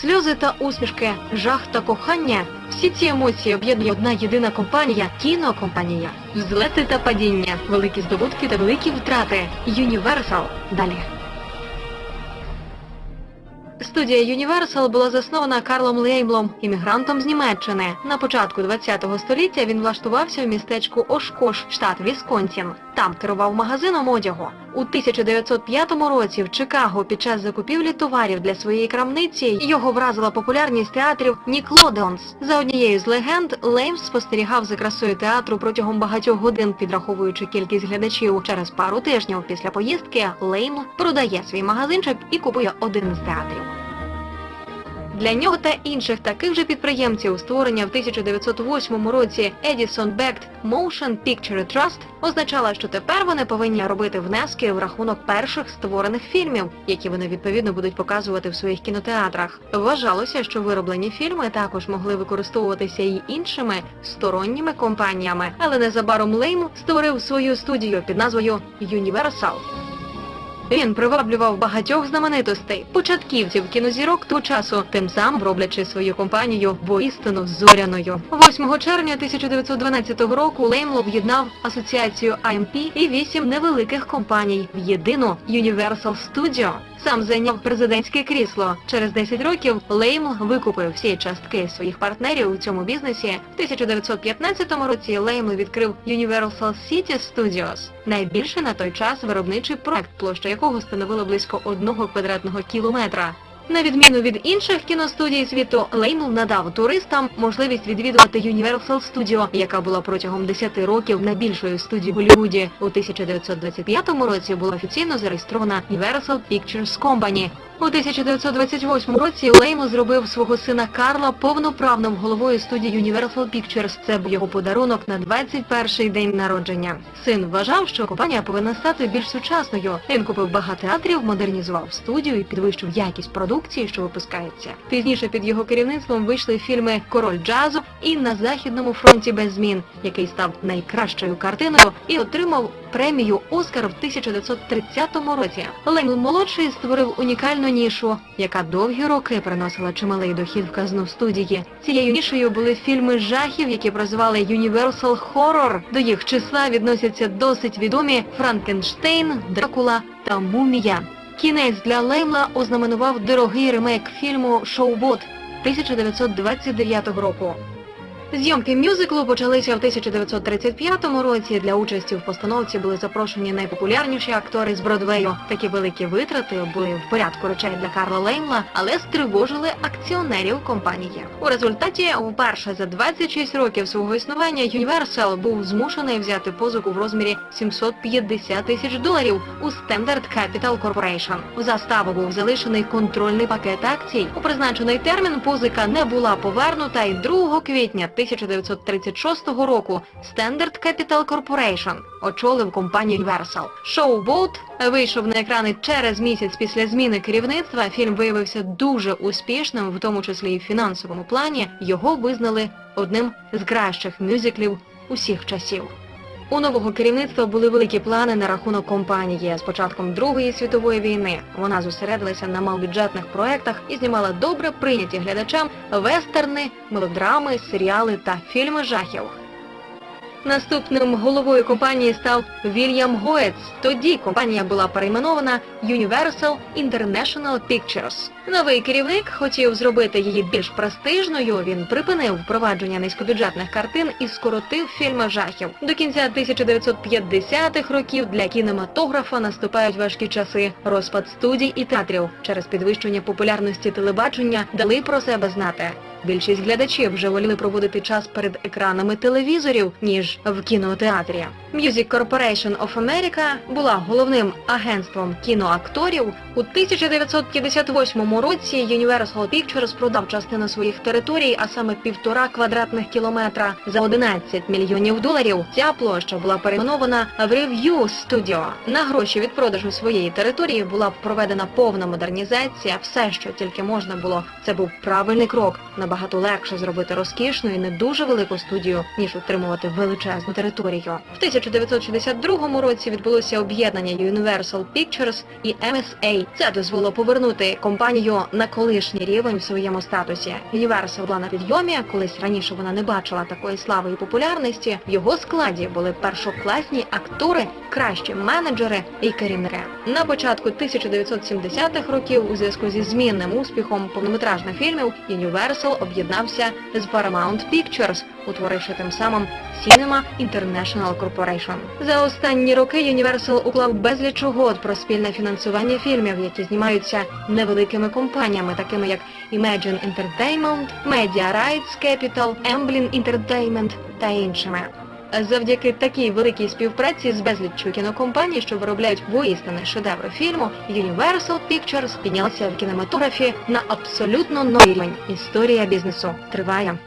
сльози та усмішки, жах та кохання. Всі ці емоції об'єднує одна єдина компанія кінокомпанія. Взлети та падіння, великі здобутки та великі втрати. Universal. Далі. Студія Universal була заснована Карлом Леймлом, іммігрантом з Німеччини. На початку ХХ століття він влаштувався в містечку Ошкош, штат Вісконсін. Там керував магазином одягу. У 1905 році в Чикаго під час закупівлі товарів для своєї крамниці його вразила популярність театрів Ніклодеонс. За однією з легенд, Леймс спостерігав за красою театру протягом багатьох годин, підраховуючи кількість глядачів. Через пару тижнів після поїздки Лейм продає свій магазинчик і купує один з театрів. Для нього та інших таких же підприємців створення в 1908 році Edison Backed Motion Picture Trust означало, що тепер вони повинні робити внески в рахунок перших створених фільмів, які вони відповідно будуть показувати в своїх кінотеатрах. Вважалося, що вироблені фільми також могли використовуватися і іншими сторонніми компаніями, але незабаром Лейм створив свою студію під назвою Universal. Він приваблював багатьох знаменитостей, початківців кінозірок того часу, тим самим роблячи свою компанію воістину зоряною. 8 червня 1912 року Леймл об'єднав асоціацію IMP і вісім невеликих компаній в єдину Universal Studio. Сам зайняв президентське крісло. Через 10 років Лейм викупив всі частки своїх партнерів у цьому бізнесі. В 1915 році Лейм відкрив Universal City Studios, найбільший на той час виробничий проект, площа якого становила близько одного квадратного кілометра. На відміну від інших кіностудій світу, Лейнл надав туристам можливість відвідувати Universal Studio, яка була протягом 10 років найбільшою студією в Голлівуді. У 1925 році була офіційно зареєстрована Universal Pictures Company. У 1928 році Леймл зробив свого сина Карла повноправним головою студії Universal Pictures. Це був його подарунок на 21-й день народження. Син вважав, що компанія повинна стати більш сучасною. Він купив багато театрів, модернізував студію і підвищив якість продукції, що випускається. Пізніше під його керівництвом вийшли фільми Король джазу і на західному фронті без змін, який став найкращою картиною і отримав премію Оскар в 1930 році. Леймл молодший створив унікальну нішу, яка довгі роки приносила чималий дохід в казну студії. Цією нішею були фільми жахів, які прозвали Universal Horror. До їх числа відносяться досить відомі Франкенштейн, Дракула та Мумія. Кінець для Леймла ознаменував дорогий ремейк фільму Шоубот 1929 року. Зйомки мюзиклу почалися в 1935 році. Для участі в постановці були запрошені найпопулярніші актори з Бродвею. Такі великі витрати були в порядку речей для Карла Леймла, але стривожили акціонерів компанії. У результаті, вперше за 26 років свого існування, Universal був змушений взяти позику в розмірі 750 тисяч доларів у Standard Capital Corporation. В заставу був залишений контрольний пакет акцій. У призначений термін позика не була повернута і 2 квітня 1936 року Standard Capital Corporation очолив компанію Universal. Showboat вийшов на екрани через місяць після зміни керівництва. Фільм виявився дуже успішним, в тому числі і в фінансовому плані. Його визнали одним з кращих мюзиклів усіх часів. У нового керівництва були великі плани на рахунок компанії. З початком Другої світової війни вона зосередилася на малобюджетних проектах і знімала добре прийняті глядачам вестерни, мелодрами, серіали та фільми жахів. Наступним головою компанії став Вільям Гоец. Тоді компанія була перейменована Universal International Pictures. Новий керівник хотів зробити її більш престижною. Він припинив впровадження низькобюджетних картин і скоротив фільми жахів. До кінця 1950-х років для кінематографа наступають важкі часи. Розпад студій і театрів через підвищення популярності телебачення дали про себе знати. Більшість глядачів вже воліли проводити час перед екранами телевізорів, ніж в кінотеатрі. Music Corporation of America була головним агентством кіноакторів. У 1958 році Universal Pictures продав частину своїх територій, а саме півтора квадратних кілометра за 11 мільйонів доларів. Ця площа була перейменована в Review Studio. На гроші від продажу своєї території була проведена повна модернізація. Все, що тільки можна було, це був правильний крок. Набагато легше зробити розкішну і не дуже велику студію, ніж утримувати величезну територію. В 1962 році відбулося об'єднання Universal Pictures і MSA. Це дозволило повернути компанію на колишній рівень в своєму статусі. Universal була на підйомі, колись раніше вона не бачила такої слави і популярності. В його складі були першокласні актори, кращі менеджери і керівники. На початку 1970-х років у зв'язку зі змінним успіхом повнометражних фільмів Universal об'єднався з Paramount Pictures, утворивши тим самим Cinema International Corporation. За останні роки Universal уклав безліч угод про спільне фінансування фільмів, які знімаються невеликими компаніями, такими як Imagine Entertainment, Media Rights Capital, Amblin Entertainment та іншими. Завдяки такій великій співпраці з безліччю кінокомпаній, що виробляють воістини шедеври фільму, Universal Pictures піднялася в кінематографі на абсолютно новий рівень. Історія бізнесу триває.